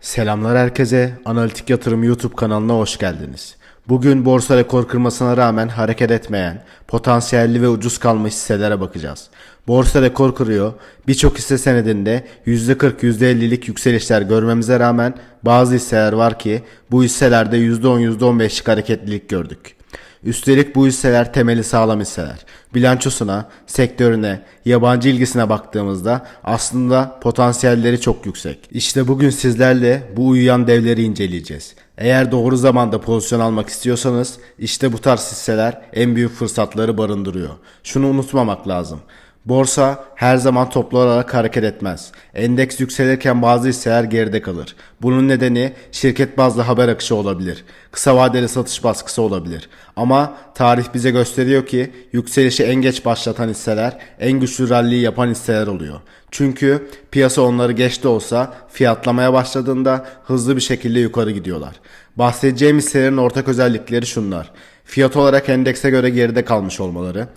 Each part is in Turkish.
Selamlar herkese. Analitik Yatırım YouTube kanalına hoş geldiniz. Bugün borsa rekor kırmasına rağmen hareket etmeyen, potansiyelli ve ucuz kalmış hisselere bakacağız. Borsa rekor kırıyor. Birçok hisse senedinde %40, %50'lik yükselişler görmemize rağmen bazı hisseler var ki bu hisselerde %10, %15'lik hareketlilik gördük. Üstelik bu hisseler temeli sağlam hisseler. Bilançosuna, sektörüne, yabancı ilgisine baktığımızda aslında potansiyelleri çok yüksek. İşte bugün sizlerle bu uyuyan devleri inceleyeceğiz. Eğer doğru zamanda pozisyon almak istiyorsanız işte bu tarz hisseler en büyük fırsatları barındırıyor. Şunu unutmamak lazım. Borsa her zaman toplu olarak hareket etmez. Endeks yükselirken bazı hisseler geride kalır. Bunun nedeni şirket bazlı haber akışı olabilir. Kısa vadeli satış baskısı olabilir. Ama tarih bize gösteriyor ki yükselişi en geç başlatan hisseler en güçlü ralliyi yapan hisseler oluyor. Çünkü piyasa onları geç de olsa fiyatlamaya başladığında hızlı bir şekilde yukarı gidiyorlar. Bahsedeceğim hisselerin ortak özellikleri şunlar. Fiyat olarak endekse göre geride kalmış olmaları,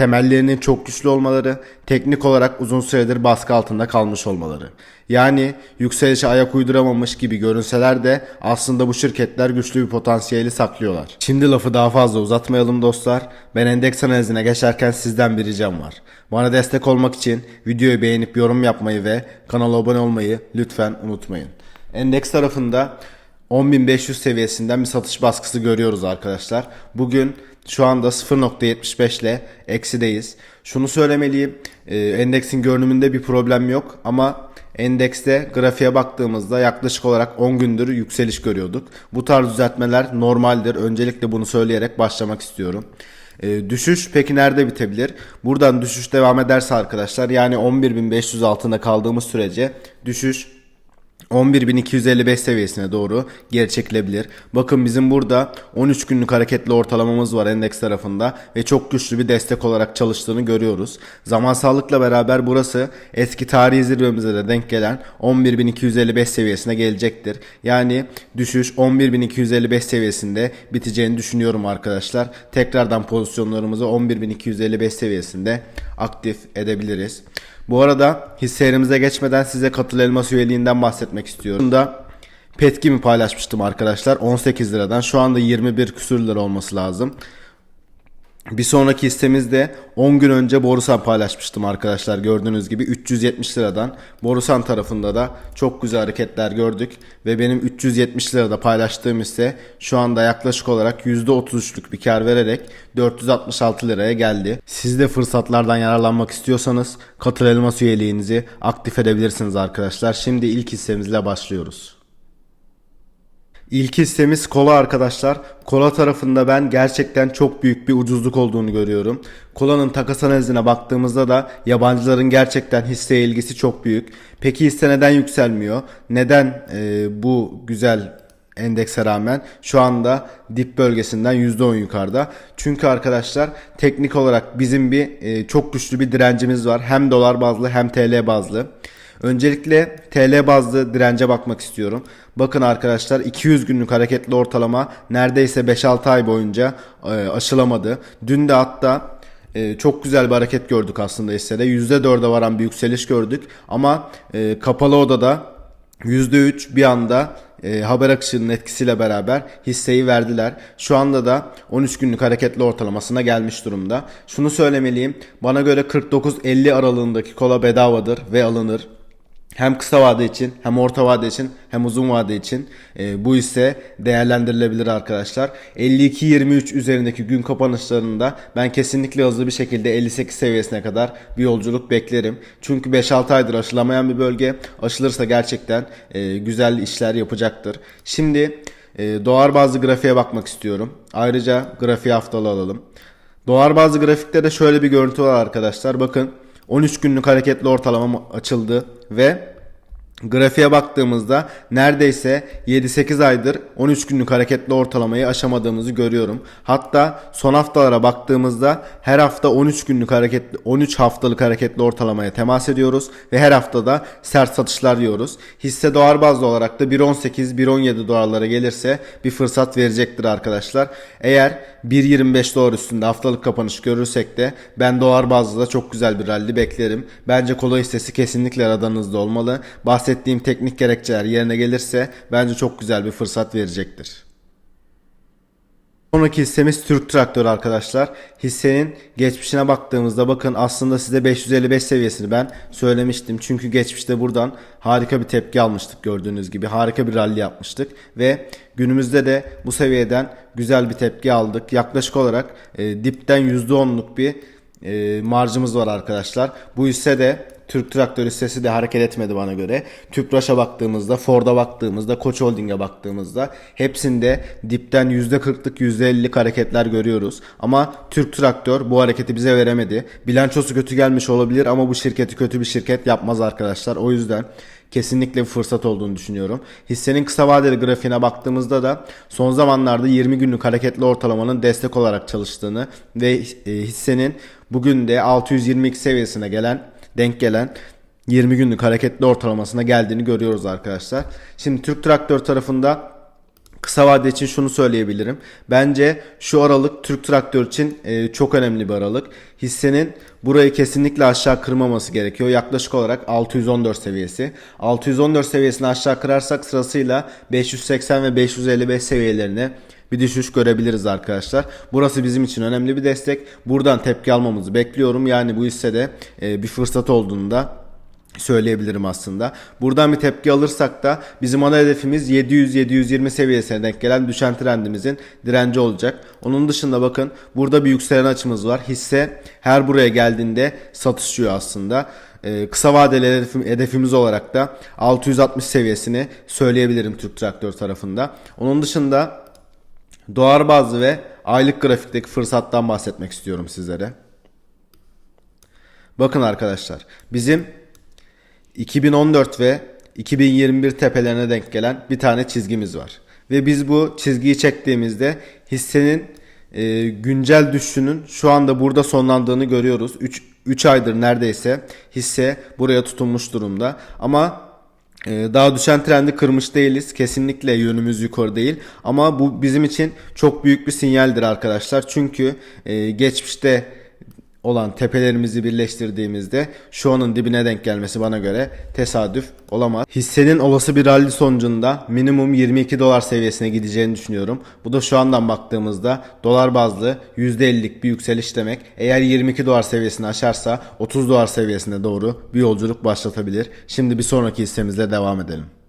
temellerinin çok güçlü olmaları, teknik olarak uzun süredir baskı altında kalmış olmaları. Yani yükselişe ayak uyduramamış gibi görünseler de aslında bu şirketler güçlü bir potansiyeli saklıyorlar. Şimdi lafı daha fazla uzatmayalım dostlar. Ben endeks analizine geçerken sizden bir ricam var. Bana destek olmak için videoyu beğenip yorum yapmayı ve kanala abone olmayı lütfen unutmayın. Endeks tarafında 10.500 seviyesinden bir satış baskısı görüyoruz arkadaşlar. Bugün şu anda 0.75 ile eksideyiz. Şunu söylemeliyim. e, Endeksin görünümünde bir problem yok ama endekste grafiğe baktığımızda yaklaşık olarak 10 gündür yükseliş görüyorduk. Bu tarz düzeltmeler normaldir. Öncelikle bunu söyleyerek başlamak istiyorum. E, düşüş peki nerede bitebilir? Buradan düşüş devam ederse arkadaşlar yani 11.500 altında kaldığımız sürece düşüş 11.255 seviyesine doğru geri çekilebilir. Bakın bizim burada 13 günlük hareketli ortalamamız var endeks tarafında ve çok güçlü bir destek olarak çalıştığını görüyoruz. Zamansallıkla beraber burası eski tarihi zirvemize de denk gelen 11.255 seviyesine gelecektir. Yani düşüş 11.255 seviyesinde biteceğini düşünüyorum arkadaşlar. Tekrardan pozisyonlarımızı 11.255 seviyesinde aktif edebiliriz. Bu arada hisselerimize geçmeden size katıl elmas üyeliğinden bahsetmek istiyorum. Bunda Petkimi paylaşmıştım arkadaşlar 18 liradan şu anda 21 küsür lira olması lazım. Bir sonraki hissemizde 10 gün önce Borusan paylaşmıştım arkadaşlar gördüğünüz gibi 370 liradan. Borusan tarafında da çok güzel hareketler gördük ve benim 370 lirada paylaştığım hisse şu anda yaklaşık olarak %33'lük bir kar vererek 466 liraya geldi. Siz de fırsatlardan yararlanmak istiyorsanız katıl elmas üyeliğinizi aktif edebilirsiniz arkadaşlar. Şimdi ilk hissemizle başlıyoruz. İlk hissemiz kola arkadaşlar. Kola tarafında ben gerçekten çok büyük bir ucuzluk olduğunu görüyorum. Kolanın takas analizine baktığımızda da yabancıların gerçekten hisseye ilgisi çok büyük. Peki hisse neden yükselmiyor? Neden e, bu güzel endekse rağmen şu anda dip bölgesinden %10 yukarıda. Çünkü arkadaşlar teknik olarak bizim bir e, çok güçlü bir direncimiz var. Hem dolar bazlı hem TL bazlı. Öncelikle TL bazlı dirence bakmak istiyorum. Bakın arkadaşlar 200 günlük hareketli ortalama neredeyse 5-6 ay boyunca e, aşılamadı. Dün de hatta e, çok güzel bir hareket gördük aslında hissede. %4'e varan bir yükseliş gördük. Ama e, kapalı odada %3 bir anda e, haber akışının etkisiyle beraber hisseyi verdiler. Şu anda da 13 günlük hareketli ortalamasına gelmiş durumda. Şunu söylemeliyim. Bana göre 49-50 aralığındaki kola bedavadır ve alınır hem kısa vade için hem orta vade için hem uzun vade için e, bu ise değerlendirilebilir arkadaşlar. 52-23 üzerindeki gün kapanışlarında ben kesinlikle hızlı bir şekilde 58 seviyesine kadar bir yolculuk beklerim. Çünkü 5-6 aydır aşılamayan bir bölge. Aşılırsa gerçekten e, güzel işler yapacaktır. Şimdi e, dolar bazlı grafiğe bakmak istiyorum. Ayrıca grafiği haftalı alalım. Dolar bazlı grafikte de şöyle bir görüntü var arkadaşlar. Bakın 13 günlük hareketli ortalama açıldı ve Grafiğe baktığımızda neredeyse 7-8 aydır 13 günlük hareketli ortalamayı aşamadığımızı görüyorum. Hatta son haftalara baktığımızda her hafta 13 günlük hareketli 13 haftalık hareketli ortalamaya temas ediyoruz ve her haftada sert satışlar yiyoruz. Hisse dolar bazlı olarak da 1.18-1.17 dolarlara gelirse bir fırsat verecektir arkadaşlar. Eğer 1.25 dolar üstünde haftalık kapanış görürsek de ben dolar bazlı da çok güzel bir rally beklerim. Bence kola hissesi kesinlikle radarınızda olmalı. Bahsettiğim bahsettiğim teknik gerekçeler yerine gelirse bence çok güzel bir fırsat verecektir. Sonraki hissemiz Türk Traktör arkadaşlar. Hissenin geçmişine baktığımızda bakın aslında size 555 seviyesini ben söylemiştim. Çünkü geçmişte buradan harika bir tepki almıştık gördüğünüz gibi. Harika bir rally yapmıştık ve günümüzde de bu seviyeden güzel bir tepki aldık. Yaklaşık olarak e, dipten %10'luk bir e, marjımız var arkadaşlar. Bu hisse de Türk Traktör hissesi de hareket etmedi bana göre. Tüpraş'a baktığımızda, Ford'a baktığımızda, Koç Holding'e baktığımızda hepsinde dipten %40'lık %50'lik hareketler görüyoruz. Ama Türk Traktör bu hareketi bize veremedi. Bilançosu kötü gelmiş olabilir ama bu şirketi kötü bir şirket yapmaz arkadaşlar. O yüzden kesinlikle bir fırsat olduğunu düşünüyorum. Hissenin kısa vadeli grafiğine baktığımızda da son zamanlarda 20 günlük hareketli ortalamanın destek olarak çalıştığını ve e, hissenin bugün de 622 seviyesine gelen denk gelen 20 günlük hareketli ortalamasına geldiğini görüyoruz arkadaşlar. Şimdi Türk Traktör tarafında Kısa vade için şunu söyleyebilirim. Bence şu aralık Türk Traktör için e, çok önemli bir aralık. Hissenin burayı kesinlikle aşağı kırmaması gerekiyor. Yaklaşık olarak 614 seviyesi. 614 seviyesini aşağı kırarsak sırasıyla 580 ve 555 seviyelerine bir düşüş görebiliriz arkadaşlar. Burası bizim için önemli bir destek. Buradan tepki almamızı bekliyorum. Yani bu hissede e, bir fırsat olduğunda söyleyebilirim aslında. Buradan bir tepki alırsak da bizim ana hedefimiz 700-720 seviyesine denk gelen düşen trendimizin direnci olacak. Onun dışında bakın burada bir yükselen açımız var. Hisse her buraya geldiğinde satışıyor aslında. Ee, kısa vadeli hedefim, hedefimiz olarak da 660 seviyesini söyleyebilirim Türk Traktör tarafında. Onun dışında dolar bazlı ve aylık grafikteki fırsattan bahsetmek istiyorum sizlere. Bakın arkadaşlar bizim 2014 ve 2021 tepelerine denk gelen bir tane çizgimiz var. Ve biz bu çizgiyi çektiğimizde hissenin e, güncel düşüşünün şu anda burada sonlandığını görüyoruz. 3 3 aydır neredeyse hisse buraya tutunmuş durumda. Ama daha düşen trendi kırmış değiliz. Kesinlikle yönümüz yukarı değil. Ama bu bizim için çok büyük bir sinyaldir arkadaşlar. Çünkü e, geçmişte olan tepelerimizi birleştirdiğimizde şu anın dibine denk gelmesi bana göre tesadüf olamaz. Hissenin olası bir rally sonucunda minimum 22 dolar seviyesine gideceğini düşünüyorum. Bu da şu andan baktığımızda dolar bazlı %50'lik bir yükseliş demek. Eğer 22 dolar seviyesini aşarsa 30 dolar seviyesine doğru bir yolculuk başlatabilir. Şimdi bir sonraki hissemizle devam edelim.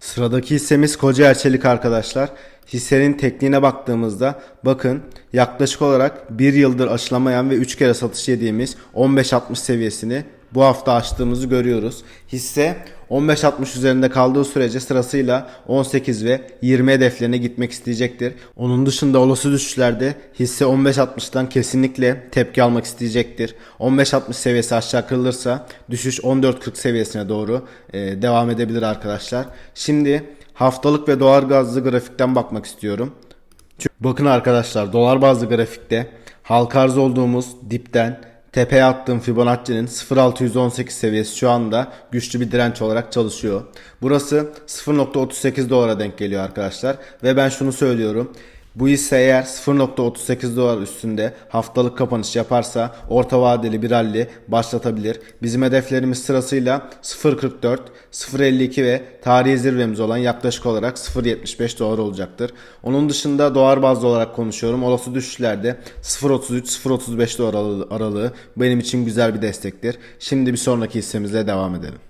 Sıradaki hissemiz Koca Erçelik arkadaşlar. Hissenin tekniğine baktığımızda bakın yaklaşık olarak 1 yıldır aşılamayan ve 3 kere satış yediğimiz 15.60 seviyesini bu hafta açtığımızı görüyoruz. Hisse 15.60 üzerinde kaldığı sürece sırasıyla 18 ve 20 hedeflerine gitmek isteyecektir. Onun dışında olası düşüşlerde hisse 15.60'dan kesinlikle tepki almak isteyecektir. 15.60 seviyesi aşağı kırılırsa düşüş 14.40 seviyesine doğru e, devam edebilir arkadaşlar. Şimdi haftalık ve dolar gazlı grafikten bakmak istiyorum. Bakın arkadaşlar dolar bazlı grafikte halka arz olduğumuz dipten tepeye attığım Fibonacci'nin 0.618 seviyesi şu anda güçlü bir direnç olarak çalışıyor. Burası 0.38 dolara denk geliyor arkadaşlar. Ve ben şunu söylüyorum. Bu hisse eğer 0.38 dolar üstünde haftalık kapanış yaparsa orta vadeli bir rally başlatabilir. Bizim hedeflerimiz sırasıyla 0.44, 0.52 ve tarihi zirvemiz olan yaklaşık olarak 0.75 dolar olacaktır. Onun dışında dolar bazlı olarak konuşuyorum. Olası düşüşlerde 0.33, 0.35 dolar aralığı benim için güzel bir destektir. Şimdi bir sonraki hissemizle devam edelim.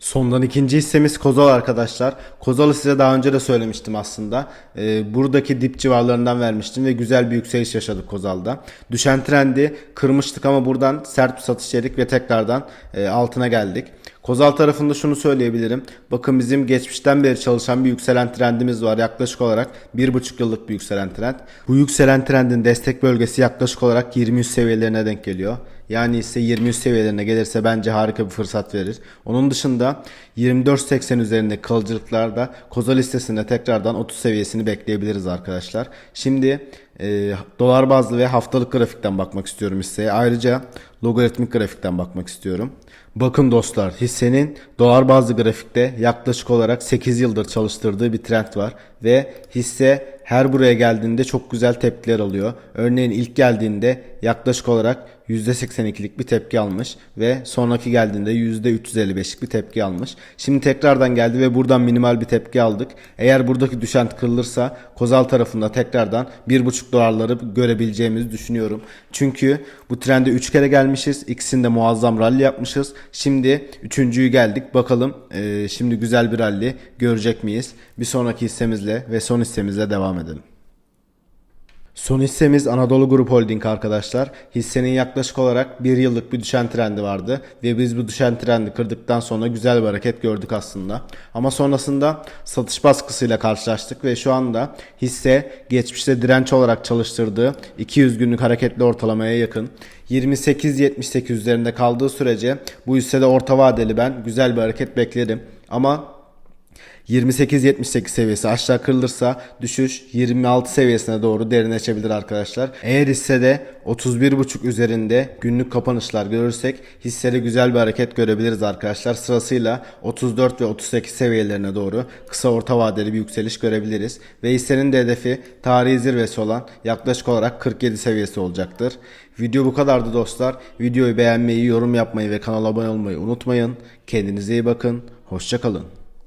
Sondan ikinci hissemiz Kozal arkadaşlar. Kozal'ı size daha önce de söylemiştim aslında. Ee, buradaki dip civarlarından vermiştim ve güzel bir yükseliş yaşadık Kozal'da. Düşen trendi kırmıştık ama buradan sert bir satış yedik ve tekrardan e, altına geldik. Kozal tarafında şunu söyleyebilirim. Bakın bizim geçmişten beri çalışan bir yükselen trendimiz var. Yaklaşık olarak 1,5 yıllık bir yükselen trend. Bu yükselen trendin destek bölgesi yaklaşık olarak 20 seviyelerine denk geliyor. Yani ise 20 seviyelerine gelirse bence harika bir fırsat verir. Onun dışında 24.80 üzerinde kalıcılıklarda Kozal listesinde tekrardan 30 seviyesini bekleyebiliriz arkadaşlar. Şimdi e, dolar bazlı ve haftalık grafikten bakmak istiyorum hisseye. Ayrıca logaritmik grafikten bakmak istiyorum. Bakın dostlar hissenin dolar bazlı grafikte yaklaşık olarak 8 yıldır çalıştırdığı bir trend var ve hisse her buraya geldiğinde çok güzel tepkiler alıyor. Örneğin ilk geldiğinde yaklaşık olarak %82'lik bir tepki almış ve sonraki geldiğinde %355'lik bir tepki almış. Şimdi tekrardan geldi ve buradan minimal bir tepki aldık. Eğer buradaki düşen kırılırsa Kozal tarafında tekrardan 1.5 dolarları görebileceğimizi düşünüyorum. Çünkü bu trende 3 kere gelmişiz. İkisinde muazzam rally yapmışız. Şimdi üçüncüyü geldik. Bakalım eee, şimdi güzel bir rally görecek miyiz? Bir sonraki hissemizle ve son hissemizle devam edelim. Son hissemiz Anadolu Grup Holding arkadaşlar. Hissenin yaklaşık olarak bir yıllık bir düşen trendi vardı ve biz bu düşen trendi kırdıktan sonra güzel bir hareket gördük aslında. Ama sonrasında satış baskısıyla karşılaştık ve şu anda hisse geçmişte direnç olarak çalıştırdığı 200 günlük hareketli ortalamaya yakın. 28.78 üzerinde kaldığı sürece bu hissede orta vadeli ben güzel bir hareket beklerim. Ama 28-78 seviyesi aşağı kırılırsa düşüş 26 seviyesine doğru derinleşebilir arkadaşlar. Eğer hissede 31.5 üzerinde günlük kapanışlar görürsek hissede güzel bir hareket görebiliriz arkadaşlar. Sırasıyla 34 ve 38 seviyelerine doğru kısa orta vadeli bir yükseliş görebiliriz. Ve hissenin de hedefi tarihi zirvesi olan yaklaşık olarak 47 seviyesi olacaktır. Video bu kadardı dostlar. Videoyu beğenmeyi, yorum yapmayı ve kanala abone olmayı unutmayın. Kendinize iyi bakın. Hoşçakalın.